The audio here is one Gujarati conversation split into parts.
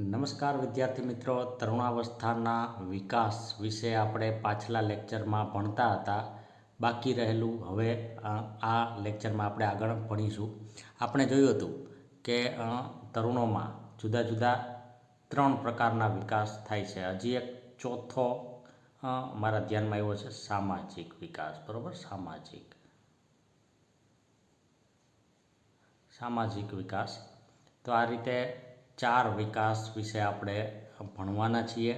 નમસ્કાર વિદ્યાર્થી મિત્રો. તરુણાવસ્થાના વિકાસ વિશે આપણે પાછલા લેક્ચરમાં ભણતા હતા. બાકી રહેલું હવે આ લેક્ચરમાં આપણે આગળ ભણીશું. આપણે જોયું હતું કે તરુણોમાં જુદા જુદા ત્રણ પ્રકારના વિકાસ થાય છે. હજી એક ચોથો મારા ધ્યાનમાં આવ્યો છે, સામાજિક વિકાસ. બરાબર? સામાજિક. સામાજિક વિકાસ. તો આ રીતે ચાર વિકાસ વિશે આપણે ભણવાના છીએ.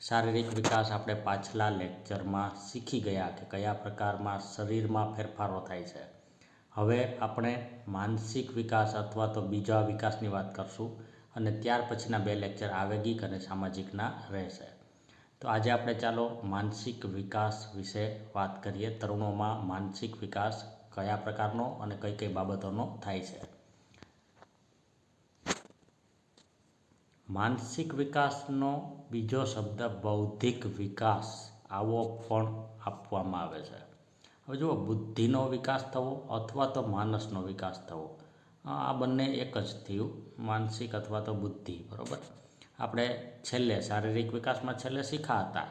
શારીરિક વિકાસ આપણે પાછલા લેક્ચરમાં શીખી ગયા કે કયા પ્રકારમાં શરીરમાં ફેરફારો થાય છે. હવે આપણે માનસિક વિકાસ અથવા તો બીજા વિકાસની વાત કરશું અને ત્યાર પછીના બે લેક્ચર આવેગિક અને સામાજિકના રહેશે. તો આજે આપણે ચાલો માનસિક વિકાસ વિશે વાત કરીએ. તરુણોમાં માનસિક વિકાસ કયા પ્રકારનો અને કઈ કઈ બાબતોનો થાય છે. માનસિક વિકાસનો બીજો શબ્દ બૌદ્ધિક વિકાસ આવો પણ આપવામાં આવે છે. હવે જુઓ, બુદ્ધિનો વિકાસ થવો અથવા તો માનસનો વિકાસ થવો, આ બંને એક જ થયું, માનસિક અથવા તો બુદ્ધિ, બરાબર? આપણે છેલ્લે શારીરિક વિકાસમાં છેલ્લે શીખા હતા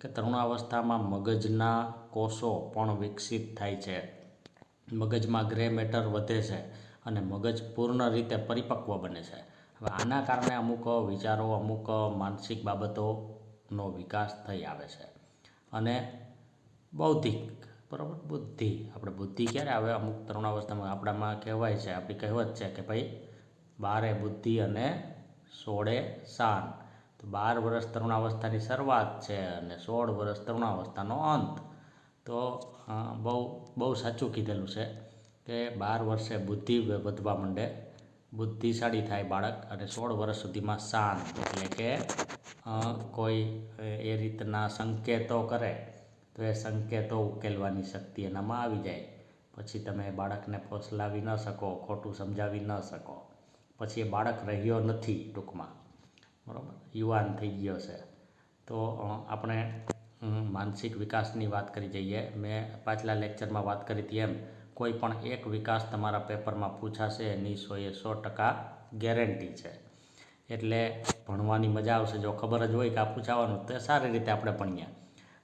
કે તરુણાવસ્થામાં મગજના કોષો પણ વિકસિત થાય છે. મગજમાં ગ્રે મેટર વધે છે અને મગજ પૂર્ણ રીતે પરિપક્વ બને છે. હવે આના કારણે અમુક વિચારો, અમુક માનસિક બાબતોનો વિકાસ થઈ આવે છે. અને બૌદ્ધિક, બરાબર? બુદ્ધિ. આપણે બુદ્ધિ ક્યારે આવે? અમુક તરુણાવસ્થામાં આપણામાં કહેવાય છે, આપણી કહેવત છે કે ભાઈ, બારે બુદ્ધિ અને સોળે શાન. તો બાર વર્ષ તરુણાવસ્થાની શરૂઆત છે અને સોળ વર્ષ તરુણાવસ્થાનો અંત. તો બહુ બહુ સાચું કીધેલું છે કે બાર વર્ષે બુદ્ધિ વધવા માંડે. બુદ્ધિશાળી થાય બાળક અને સોળ વર્ષ સુધીમાં શાંત, એટલે કે કોઈ એ રીતના સંકેતો કરે, તો એ સંકેતો ઉકેલવાની શક્તિ એનામાં આવી જાય. પછી તમે બાળકને ફોસલાવી ન શકો, ખોટું સમજાવી ન શકો. પછી એ બાળક રહ્યો નથી ટૂંકમાં. બરાબર? યુવાન થઈ ગયો છે. તો આપણે માનસિક વિકાસની વાત કરી જઈએ. મેં પાછલા લેક્ચરમાં વાત કરી હતી એમ કોઈ પણ એક વિકાસ તમારા પેપરમાં પૂછાશે, એની સો એ સો ટકા ગેરંટી છે. એટલે ભણવાની મજા આવશે. જો ખબર જ હોય કે આ પૂછાવાનું, તો સારી રીતે આપણે ભણીએ.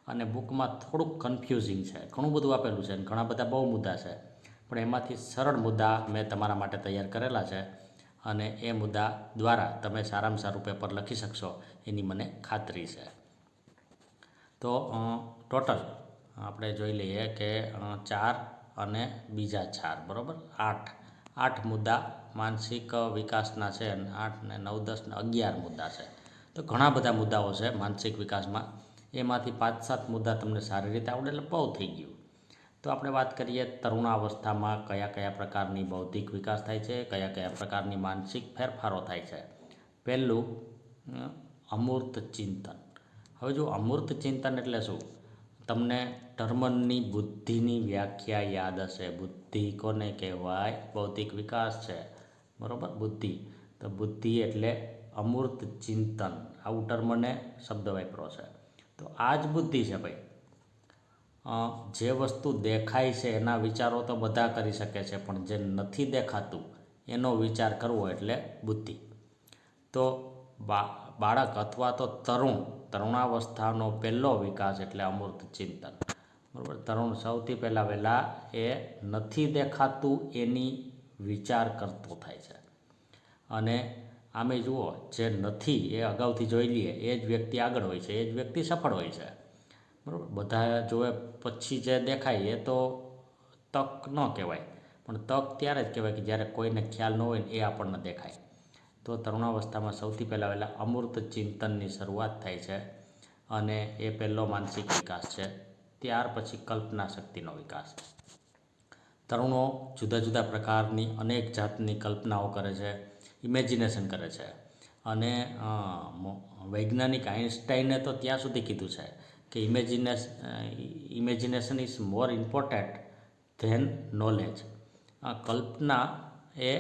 અને બુકમાં થોડુંક કન્ફ્યુઝિંગ છે. ઘણું બધું આપેલું છે અને ઘણા બધા બહુ મુદ્દા છે. પણ એમાંથી સરળ મુદ્દા મેં તમારા માટે તૈયાર કરેલા છે અને એ મુદ્દા દ્વારા તમે સારામાં સારું પેપર લખી શકશો એની મને ખાતરી છે. તો ટોટલ આપણે જોઈ લઈએ કે ચાર અને બીજા ચાર, બરાબર? આઠ. આઠ મુદ્દા માનસિક વિકાસના છે અને આઠ ને નવ, દસ ને અગિયાર મુદ્દા છે. તો ઘણા બધા મુદ્દાઓ છે માનસિક વિકાસમાં. એમાંથી પાંચ, સાત મુદ્દા તમને સારી રીતે આવડે એટલે બહુ થઈ ગયું. તો આપણે વાત કરીએ તરુણાવસ્થામાં કયા કયા પ્રકારની બૌદ્ધિક વિકાસ થાય છે, કયા કયા પ્રકારની માનસિક ફેરફારો થાય છે. પહેલું, અમૂર્ત ચિંતન. હવે જો અમૂર્ત ચિંતન એટલે શું? તમને ટર્મનની બુદ્ધિની વ્યાખ્યા યાદ હશે. બુદ્ધિ કોને કહેવાય? બૌદ્ધિક વિકાસ છે. બરાબર? બુદ્ધિ. તો બુદ્ધિ એટલે અમૂર્ત ચિંતન. આવું ટર્મને શબ્દ વાપરો છે. તો આ જ બુદ્ધિ છે ભાઈ. જે વસ્તુ દેખાય છે એના વિચારો તો બધા કરી શકે છે, પણ જે નથી દેખાતું એનો વિચાર કરવો એટલે બુદ્ધિ. તો બાળક અથવા તો તરુણ તરુણાવસ્થાનો પહેલો વિકાસ એટલે અમૂર્ત ચિંતન. બરાબર? તરુણ સૌથી પહેલાં વહેલા એ નથી દેખાતું એની વિચાર કરતો થાય છે. અને આમે જુઓ, જે નથી એ અગાઉથી જોઈ લઈએ એ જ વ્યક્તિ આગળ હોય છે, એ જ વ્યક્તિ સફળ હોય છે. બરાબર? બધા જોવે પછી જે દેખાય એ તો તક ન કહેવાય. પણ તક ત્યારે જ કહેવાય કે જ્યારે કોઈને ખ્યાલ ન હોય ને એ આપણને દેખાય. તો તરુણાવસ્થામાં સૌથી પહેલાં વહેલા અમૂર્ત ચિંતનની શરૂઆત થાય છે અને એ પહેલો માનસિક વિકાસ છે. ત્યાર પછી કલ્પના શક્તિનો વિકાસ. તરુણો જુદા જુદા પ્રકારની અનેક જાતની કલ્પનાઓ કરે છે ઇમેજિનેશન કરે છે અને વૈજ્ઞાનિક આઇન્સ્ટાઈને તો ત્યાં સુધી કીધું છે કે imagination imagination is more important than knowledge કલ્પના એ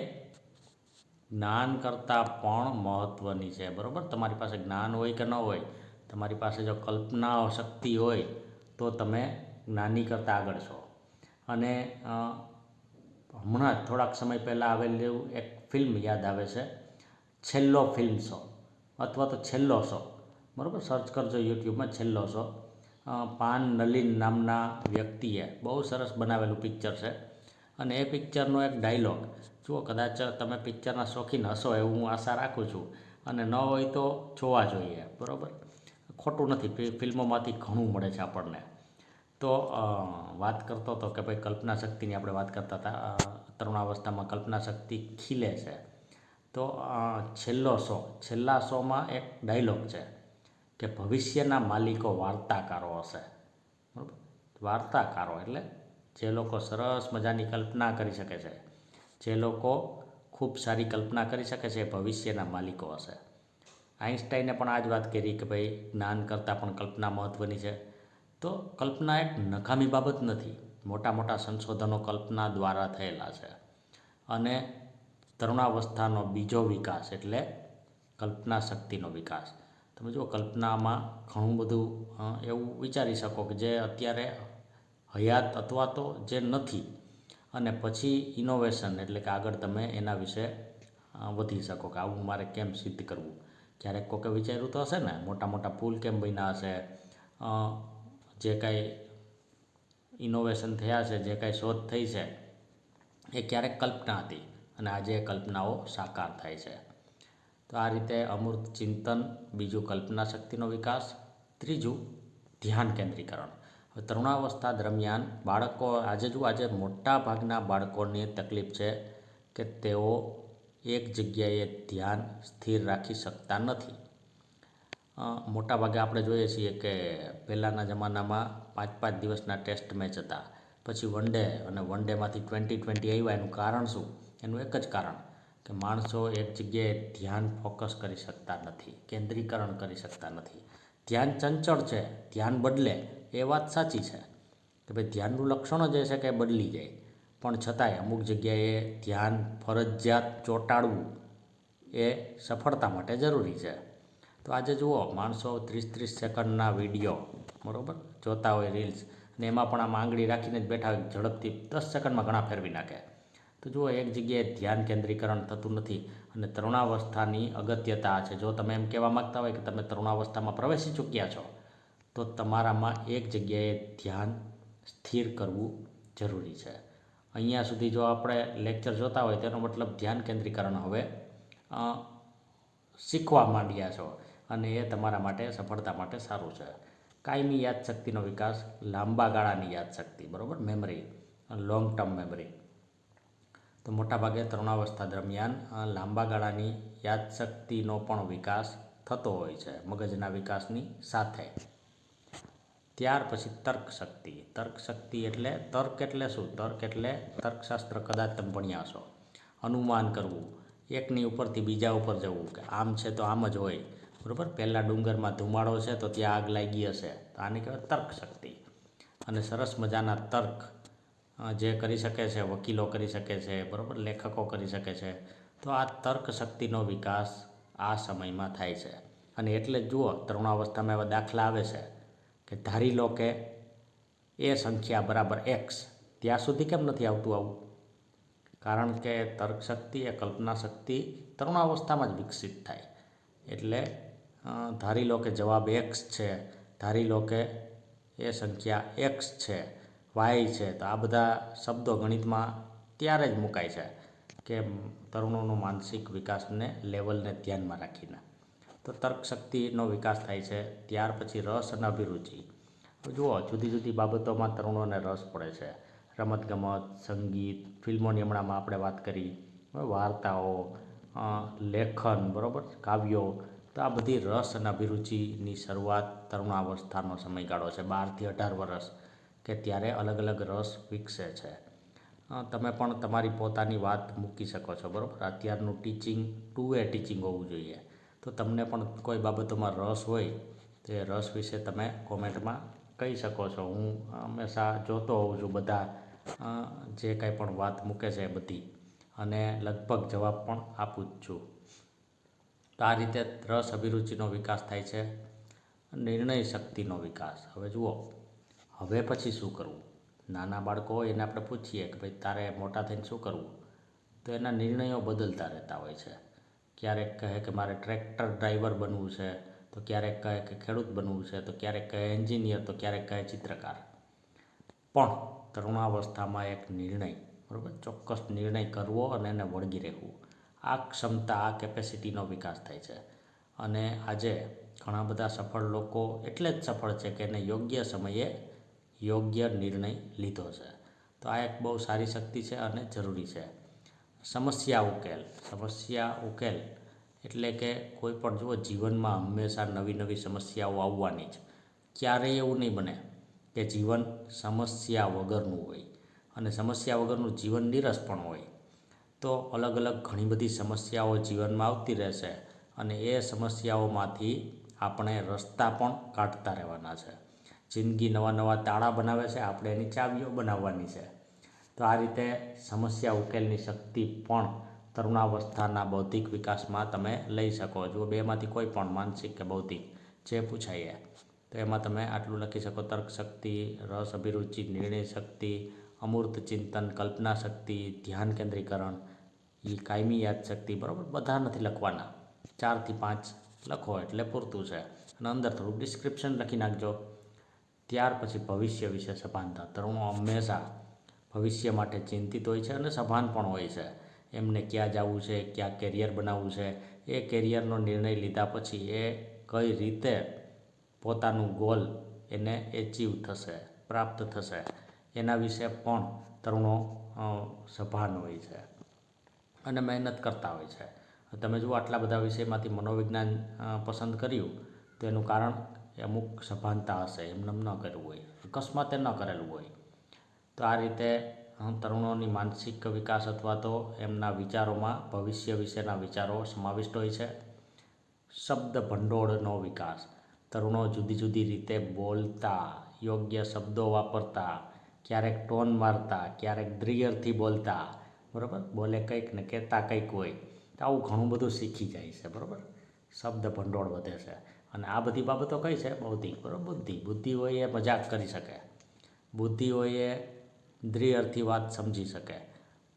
જ્ઞાન કરતાં પણ મહત્ત્વની છે, બરાબર? તમારી પાસે જ્ઞાન હોય કે ન હોય, તમારી પાસે જો કલ્પના શક્તિ હોય, તો તમે જ્ઞાની કરતાં આગળ છો. અને હમણાં થોડાક સમય પહેલાં આવેલું એક ફિલ્મ યાદ આવે છે, છેલ્લો ફિલ્મ શો, અથવા તો છેલ્લો શો, બરાબર? સર્ચ કરજો યુટ્યુબમાં છેલ્લો શો. પાન નલિન નામના વ્યક્તિએ બહુ સરસ બનાવેલું પિક્ચર છે. અને એ પિક્ચરનો એક ડાયલોગ. જુઓ, કદાચ તમે પિક્ચરના શોખીન હશો એવું હું આશા રાખું છું. અને ન હોય તો જોવા જોઈએ, બરાબર? ખોટું નથી ફિલ્મોમાંથી ઘણું મળે છે આપણને. તો વાત કરતો હતો કે ભાઈ કલ્પના શક્તિની આપણે વાત કરતા હતા. તરુણાવસ્થામાં કલ્પના શક્તિ ખીલે છે. તો છેલ્લો શો, છેલ્લા શોમાં એક ડાયલોગ છે કે ભવિષ્યના માલિકો વાર્તાકારો હશે. બરાબર? વાર્તાકારો એટલે જે લોકો સરસ મજાની કલ્પના કરી શકે છે. જે લોકો ખૂબ સારી કલ્પના કરી શકે છે ભવિષ્યના માલિકો હશે. આઈન્સ્ટાઈને પણ આ જ વાત કરી કે ભાઈ, જ્ઞાન કરતાં પણ કલ્પના મહત્ત્વની છે. તો કલ્પના એક નકામી બાબત નથી. મોટા મોટા સંશોધનો કલ્પના દ્વારા થયેલા છે. અને તરુણાવસ્થાનો બીજો વિકાસ એટલે કલ્પના શક્તિનો વિકાસ. તમે જો કલ્પનામાં ઘણું બધું એવું વિચારી શકો કે જે અત્યારે હયાત અથવા તો જે નથી. અને પછી ઇનોવેશન એટલે કે આગળ તમે એના વિશે વધી શકો કે આવું મારે કેમ સિદ્ધ કરવું? ક્યારેક કોકે વિચાર્યું તો હશે ને, મોટા મોટા પુલ કેમ બન્યા હશે? જે કાંઈ ઇનોવેશન થયા છે, જે કાંઈ શોધ થઈ છે, એ ક્યારેક કલ્પના હતી અને આજે એ કલ્પનાઓ સાકાર થાય છે. તો આ રીતે અમૂર્ત ચિંતન, બીજું કલ્પના શક્તિનો વિકાસ, ત્રીજું ધ્યાન કેન્દ્રીકરણ. તરુણાવસ્થા દરમિયાન બાળકો આજે જો આજે મોટા ભાગના બાળકોની તકલીફ છે કે તેઓ એક જગ્યાએ ધ્યાન સ્થિર રાખી શકતા નથી. મોટાભાગે મોટા ભાગે આપણે જોઈએ છીએ કે પહેલાંના જમાનામાં પાંચ પાંચ દિવસના ટેસ્ટ મેચ હતા. પછી વન ડે અને વન ડેમાંથી ટ્વેન્ટી ટ્વેન્ટી આવ્યા. એનું કારણ શું? એનું એક જ કારણ કે માણસો એક જગ્યાએ ધ્યાન ફોકસ કરી શકતા નથી, કેન્દ્રીકરણ કરી શકતા નથી. ધ્યાન ચંચળ છે, ધ્યાન બદલે એ વાત સાચી છે કે ભાઈ ધ્યાનનું લક્ષણ જ છે કે બદલી જાય. પણ છતાંય અમુક જગ્યાએ ધ્યાન, ફરજિયાત ચોંટાડવું એ સફળતા માટે જરૂરી છે. તો આજે જુઓ, માણસો ત્રીસ ત્રીસ સેકન્ડના વીડિયો, બરાબર? જોતા હોય રીલ્સ, અને એમાં પણ આમ આંગળી રાખીને જ બેઠા હોય, ઝડપથી દસ સેકન્ડમાં ઘણા ફેરવી નાખે. તો જુઓ, એક જગ્યાએ ધ્યાન કેન્દ્રીકરણ થતું નથી અને તરુણાવસ્થાની અગત્યતા છે. જો તમે એમ કહેવા માગતા હોય કે તમે તરુણાવસ્થામાં પ્રવેશી ચૂક્યા છો તો તમારામાં એક જગ્યાએ ધ્યાન સ્થિર કરવું જરૂરી છે. અહીંયા સુધી જો આપણે લેક્ચર જોતા હોય, તેનો મતલબ ધ્યાન કેન્દ્રીકરણ હવે શીખવા માંડ્યા છો અને એ તમારા માટે સફળતા માટે સારું છે. કાયમી યાદશક્તિનો વિકાસ, લાંબા ગાળાની યાદશક્તિ, બરાબર? મેમરી લોંગ ટર્મ મેમરી તો મોટાભાગે તરુણાવસ્થા દરમિયાન લાંબા ગાળાની યાદશક્તિનો પણ વિકાસ થતો હોય છે, મગજના વિકાસની સાથે. ત્યાર પછી તર્ક શક્તિ. તર્ક શક્તિ એટલે તર્ક એટલે શું? તર્ક એટલે તર્કશાસ્ત્ર કદાચ તમે ભણ્યા હશો. અનુમાન કરવું. એકની ઉપરથી બીજા ઉપર જવું કે આમ છે તો આમ જ હોય. બરાબર? પહેલાં ડુંગરમાં ધુમાડો છે તો ત્યાં આગ લાગી હશે. તો આને કહેવાય તર્ક શક્તિ. અને સરસ મજાના તર્ક જે કરી શકે છે, વકીલો કરી શકે છે, બરાબર? લેખકો કરી શકે છે. તો આ તર્ક શક્તિનો વિકાસ આ સમયમાં થાય છે. અને એટલે જુઓ, તરુણાવસ્થામાં એવા દાખલા આવે છે. કે ધારી લો કે એ સંખ્યા બરાબર એક્સ ત્યાં સુધી કેમ નથી આવતું આવું? કારણ કે તર્ક શક્તિ એ કલ્પના શક્તિ તરુણાવસ્થામાં જ વિકસિત થાય. એટલે ધારી લો કે જવાબ એક્સ છે, ધારી લો કે એ સંખ્યા એક્સ છે વાય છે, તો આ બધા શબ્દો ગણિતમાં ત્યારે જ મુકાય છે કે તરુણોનો માનસિક વિકાસને લેવલને ધ્યાનમાં રાખીને. તો તર્ક શક્તિનો વિકાસ થાય છે. ત્યાર પછી રસ અને અભિરુચિ. જુઓ, જુદી જુદી બાબતોમાં તરુણોને રસ પડે છે. રમતગમત, સંગીત, ફિલ્મોની હમણાંમાં આપણે વાત કરી વાર્તાઓ લેખન, બરાબર, કાવ્યો. તો આ બધી રસ અને અભિરુચિની શરૂઆત તરુણાવસ્થાનો સમયગાળો છે બારથી અઢાર વર્ષ, કે ત્યારે અલગ અલગ રસ વિકસે છે. તમે પણ તમારી પોતાની વાત મૂકી શકો છો, બરાબર? અત્યારનું ટીચિંગ, ટુ વે ટીચિંગ હોવું જોઈએ. તો તમને પણ કોઈ બાબતોમાં રસ હોય, તો એ રસ વિશે તમે કોમેન્ટમાં કહી શકો છો. હું હંમેશા જોતો હોઉં છું બધા જે કાંઈ પણ વાત મૂકે છે બધી, અને લગભગ જવાબ પણ આપું જ છું. તો આ રીતે રસ અભિરુચિનો વિકાસ થાય છે, નિર્ણય શક્તિનો વિકાસ. હવે જુઓ, હવે પછી શું કરવું? નાના બાળકો હોય એને આપણે પૂછીએ કે ભાઈ તારે મોટા થઈને શું કરવું? તો એના નિર્ણયો બદલતા રહેતા હોય છે. ક્યારેક કહે કે મારે ટ્રેક્ટર ડ્રાઈવર બનવું છે, તો ક્યારેક કહે કે ખેડૂત બનવું છે, તો ક્યારેક કહે એન્જિનિયર, તો ક્યારેક કહે ચિત્રકાર. પણ તરુણાવસ્થામાં એક નિર્ણય, બરાબર? ચોક્કસ નિર્ણય કરવો અને એને વળગી રહેવું. આ ક્ષમતા, આ કેપેસિટીનો વિકાસ થાય છે. અને આજે ઘણા બધા સફળ લોકો એટલે જ સફળ છે કે એને યોગ્ય સમયે યોગ્ય નિર્ણય લીધો છે. તો આ એક બહુ સારી શક્તિ છે અને જરૂરી છે. સમસ્યા ઉકેલ. સમસ્યા ઉકેલ એટલે કે કોઈ પણ જુઓ, જીવનમાં હંમેશા નવી નવી સમસ્યાઓ આવવાની જ. ક્યારેય એવું નહીં બને કે જીવન સમસ્યા વગરનું હોય અને સમસ્યા વગરનું જીવન નીરસ પણ હોય. તો અલગ અલગ ઘણી બધી સમસ્યાઓ જીવનમાં આવતી રહેશે અને એ સમસ્યાઓમાંથી આપણે રસ્તા પણ કાઢતા રહેવાના છે. જિંદગી નવા નવા તાળા બનાવે છે, આપણે એની ચાવીઓ બનાવવાની છે. તો આ રીતે સમસ્યા ઉકેલની શક્તિ પણ તરુણાવસ્થાના બૌદ્ધિક વિકાસમાં તમે લઈ શકો. જો બેમાંથી કોઈ પણ માનસિક કે બૌદ્ધિક જે પૂછાય તો એમાં તમે આટલું લખી શકો. તર્ક શક્તિ, રસ અભિરુચિ, નિર્ણય શક્તિ, અમૂર્ત ચિંતન, કલ્પના શક્તિ, ધ્યાન કેન્દ્રીકરણ. એ કાયમી યાદ શક્તિ, બરાબર? બધા નથી લખવાના. ચારથી પાંચ લખો એટલે પૂરતું છે. અને અંદર થોડું ડિસ્ક્રિપ્શન લખી નાખજો. ત્યાર પછી ભવિષ્ય વિશે સભાનતા. તરુણો હંમેશા ભવિષ્ય માટે ચિંતિત હોય છે અને સભાન પણ હોય છે. એમને ક્યાં જવું છે, ક્યાં કેરિયર બનાવવું છે, એ કેરિયરનો નિર્ણય લીધા પછી એ કઈ રીતે પોતાનું ગોલ એને એચીવ થશે, પ્રાપ્ત થશે, એના વિશે પણ તરુણો સભાન હોય છે અને મહેનત કરતા હોય છે. તમે જુઓ આટલા બધા વિષયમાંથી મનોવિજ્ઞાન પસંદ કર્યું તો એનું કારણ અમુક સભાનતા હશે, એમને ન કરવું હોય, અકસ્માતે ન કરેલું હોય. તો આ રીતે તરુણોની માનસિક વિકાસ અથવા તો એમના વિચારોમાં ભવિષ્ય વિશેના વિચારો સમાવિષ્ટ હોય છે. શબ્દ ભંડોળનો વિકાસ. તરુણો જુદી જુદી રીતે બોલતા, યોગ્ય શબ્દો વાપરતા, ક્યારેક ટોન મારતા, ક્યારેક દ્રિયરથી બોલતા, બરાબર? બોલે કંઈક ને કહેતા કંઈક હોય, તો આવું ઘણું બધું શીખી જાય છે, બરાબર? શબ્દ ભંડોળ વધે છે. અને આ બધી બાબતો કઈ છે બૌદ્ધિક બરાબર? બુદ્ધિ. બુદ્ધિ હોય એ મજાક કરી શકે. બુદ્ધિ હોય એ દ્રિઅર્થી વાત સમજી શકે.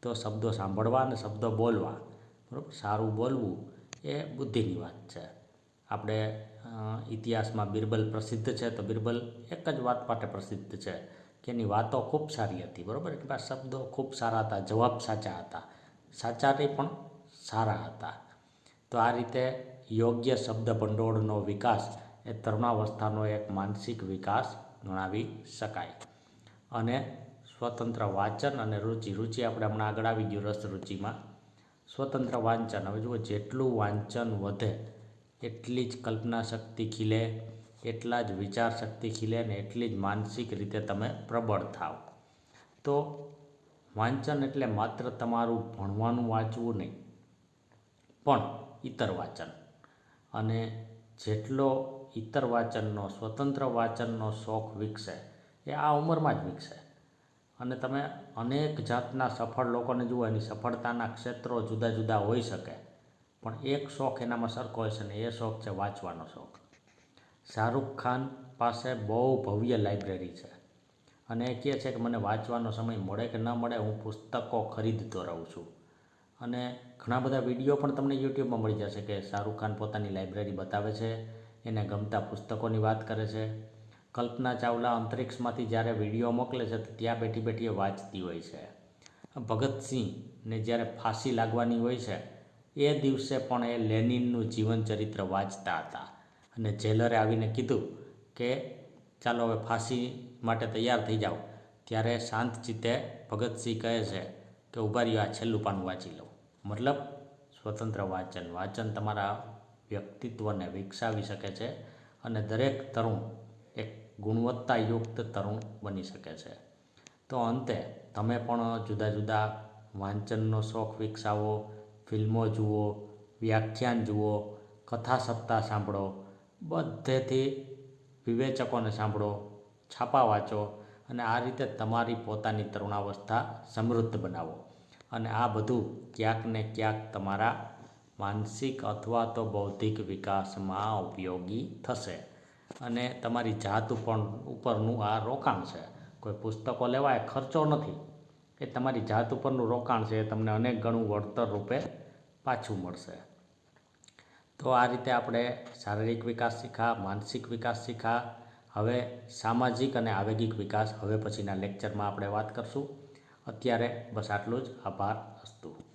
તો શબ્દો સાંભળવા અને શબ્દો બોલવા. બરાબર? સારું બોલવું એ બુદ્ધિની વાત છે. આપણે ઇતિહાસમાં બિરબલ પ્રસિદ્ધ છે તો બિરબલ એક જ વાત માટે પ્રસિદ્ધ છે કે એની વાતો ખૂબ સારી હતી. બરાબર? એટલે શબ્દો ખૂબ સારા હતા, જવાબ સાચા હતા. સાચા પણ સારા હતા. તો આ રીતે યોગ્ય શબ્દ ભંડોળનો વિકાસ એ તરુણાવસ્થાનો એક માનસિક વિકાસ ગણાવી શકાય. અને સ્વતંત્ર વાંચન અને રુચિ. રુચિ આપણે હમણાં આગળ આવી ગયું રસ રુચિમાં. સ્વતંત્ર વાંચન. હવે જુઓ, જેટલું વાંચન વધે, એટલી જ કલ્પના શક્તિ ખીલે, એટલા જ વિચાર શક્તિ ખીલે ને એટલી જ માનસિક રીતે તમે પ્રબળ થાવ. તો વાંચન એટલે માત્ર તમારું ભણવાનું વાંચવું નહીં, પણ ઇતર વાંચન. અને જેટલો ઇતર વાંચનનો, સ્વતંત્ર વાંચનનો શોખ વિકસે, એ આ ઉંમરમાં જ વિકસે. અને તમે અનેક જાતના સફળ લોકોને જુઓ, એની સફળતાના ક્ષેત્રો જુદા જુદા હોઈ શકે. પણ એક શોખ એનામાં સરખો હોય છે ને એ શોખ છે વાંચવાનો શોખ. શાહરૂખ ખાન પાસે બહુ ભવ્ય લાઇબ્રેરી છે. અને એ કહે છે કે મને વાંચવાનો સમય મળે કે ન મળે હું પુસ્તકો ખરીદતો રહું છું. અને ઘણા બધા વીડિયો પણ તમને યુટ્યુબમાં મળી જશે કે શાહરૂખ ખાન પોતાની લાઇબ્રેરી બતાવે છે, એને ગમતા પુસ્તકોની વાત કરે છે. કલ્પના ચાવલા અંતરિક્ષમાંથી જ્યારે વીડિયો મોકલે છે, તો ત્યાં બેઠી બેઠી વાંચતી હોય છે. ભગતસિંહને જ્યારે ફાંસી લાગવાની હોય છે, એ દિવસે પણ એ લેનિનનું જીવન ચરિત્ર વાંચતા હતા. અને જેલરે આવીને કીધું કે, ચાલો હવે ફાંસી માટે તૈયાર થઈ જાઓ. ત્યારે શાંત ચિત્તે ભગતસિંહ કહે છે કે, ઊભા રહ્યો, આ છેલ્લું પાનું વાંચી લઉં. મતલબ, સ્વતંત્ર વાંચન. વાંચન તમારા વ્યક્તિત્વને વિકસાવી શકે છે અને દરેક તરુણ એક ગુણવત્તાયુક્ત તરુણ બની શકે છે. તો અંતે, તમે પણ જુદા જુદા વાંચનનો શોખ વિકસાવો, ફિલ્મો જુઓ, વ્યાખ્યાન જુઓ, કથા સપ્તાહ સાંભળો, બધેથી વિવેચકોને સાંભળો, છાપા વાંચો અને આ રીતે તમારી પોતાની તરુણાવસ્થા સમૃદ્ધ બનાવો. અને આ બધું ક્યાંક ને ક્યાંક તમારા માનસિક અથવા તો બૌદ્ધિક વિકાસમાં ઉપયોગી થશે. અને તમારી જાત ઉપર ઉપરનું આ રોકાણ છે. કોઈ પુસ્તકો લેવા એ ખર્ચો નથી. એ તમારી જાત ઉપરનું રોકાણ છે એ તમને અનેક ગણું વળતર રૂપે પાછું મળશે. તો આ રીતે આપણે શારીરિક વિકાસ શીખા, માનસિક વિકાસ શીખા, હવે સામાજિક અને આવેગિક વિકાસ. હવે પછીના લેક્ચરમાં આપણે વાત કરશું. અત્યારે બસ આટલું જ. આભાર અસ્તુ.